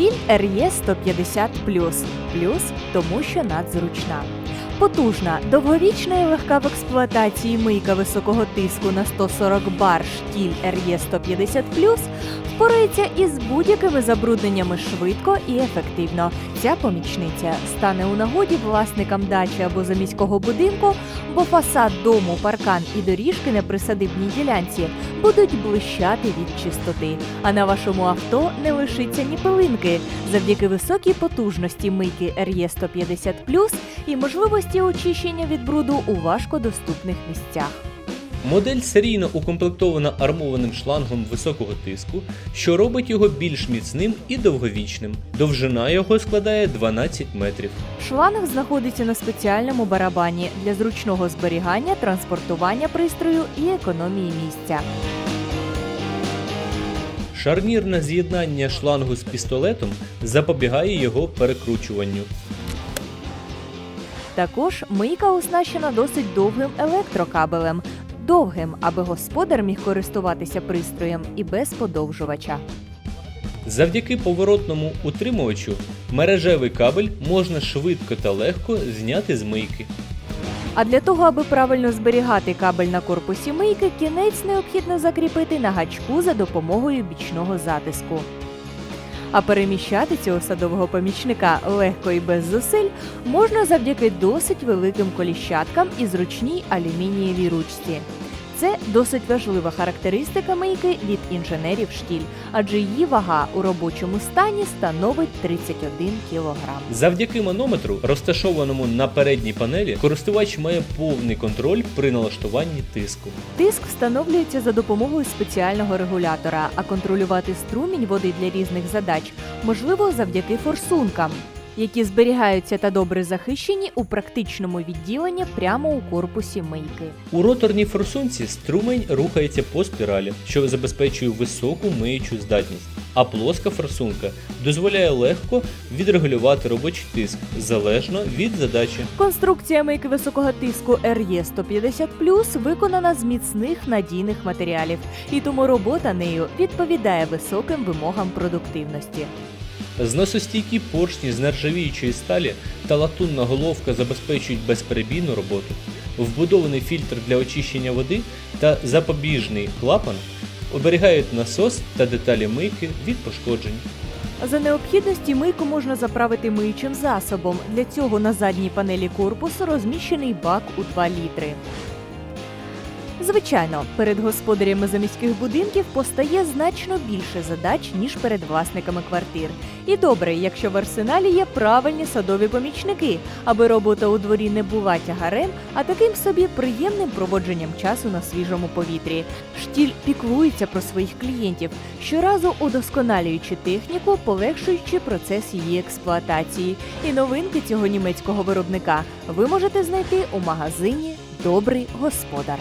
Штіль RE 150 плюс тому що надзручна. Потужна, довговічна і легка в експлуатації мийка високого тиску на 140 бар штіль RE 150 впорається із будь-якими забрудненнями швидко і ефективно. Ця помічниця стане у нагоді власникам дачі або заміського будинку, бо фасад дому, паркан і доріжки на присадибній ділянці будуть блищати від чистоти. А на вашому авто не лишиться ні пилинки завдяки високій потужності мийки RE 150 і можливості очищення від бруду у важкодоступних місцях. Модель серійно укомплектована армованим шлангом високого тиску, що робить його більш міцним і довговічним. Довжина його складає 12 метрів. Шланг знаходиться на спеціальному барабані для зручного зберігання, транспортування пристрою і економії місця. Шарнірне з'єднання шлангу з пістолетом запобігає його перекручуванню. Також мийка оснащена досить довгим електрокабелем. Довгим, аби господар міг користуватися пристроєм і без подовжувача. Завдяки поворотному утримувачу мережевий кабель можна швидко та легко зняти з мийки. А для того, аби правильно зберігати кабель на корпусі мийки, кінець необхідно закріпити на гачку за допомогою бічного затиску. А переміщати цього садового помічника легко і без зусиль можна завдяки досить великим коліщаткам і зручній алюмінієвій ручці. Це досить важлива характеристика мийки від інженерів штіль, адже її вага у робочому стані становить 31 кг. Завдяки манометру, розташованому на передній панелі, користувач має повний контроль при налаштуванні тиску. Тиск встановлюється за допомогою спеціального регулятора, а контролювати струмінь води для різних задач можливо завдяки форсункам, які зберігаються та добре захищені у практичному відділенні прямо у корпусі мийки. У роторній форсунці струмень рухається по спіралі, що забезпечує високу миючу здатність. А плоска форсунка дозволяє легко відрегулювати робочий тиск залежно від задачі. Конструкція мийки високого тиску RE 150 виконана з міцних надійних матеріалів, і тому робота нею відповідає високим вимогам продуктивності. Зносостійкі поршні з нержавіючої сталі та латунна головка забезпечують безперебійну роботу. Вбудований фільтр для очищення води та запобіжний клапан оберігають насос та деталі мийки від пошкоджень. За необхідності мийку можна заправити миючим засобом. Для цього на задній панелі корпусу розміщений бак у 2 літри. Звичайно, перед господарями заміських будинків постає значно більше задач, ніж перед власниками квартир. І добре, якщо в арсеналі є правильні садові помічники, аби робота у дворі не була тягарем, а таким собі приємним проводженням часу на свіжому повітрі. Штіль піклується про своїх клієнтів, щоразу удосконалюючи техніку, полегшуючи процес її експлуатації. І новинки цього німецького виробника ви можете знайти у магазині Добрий господар.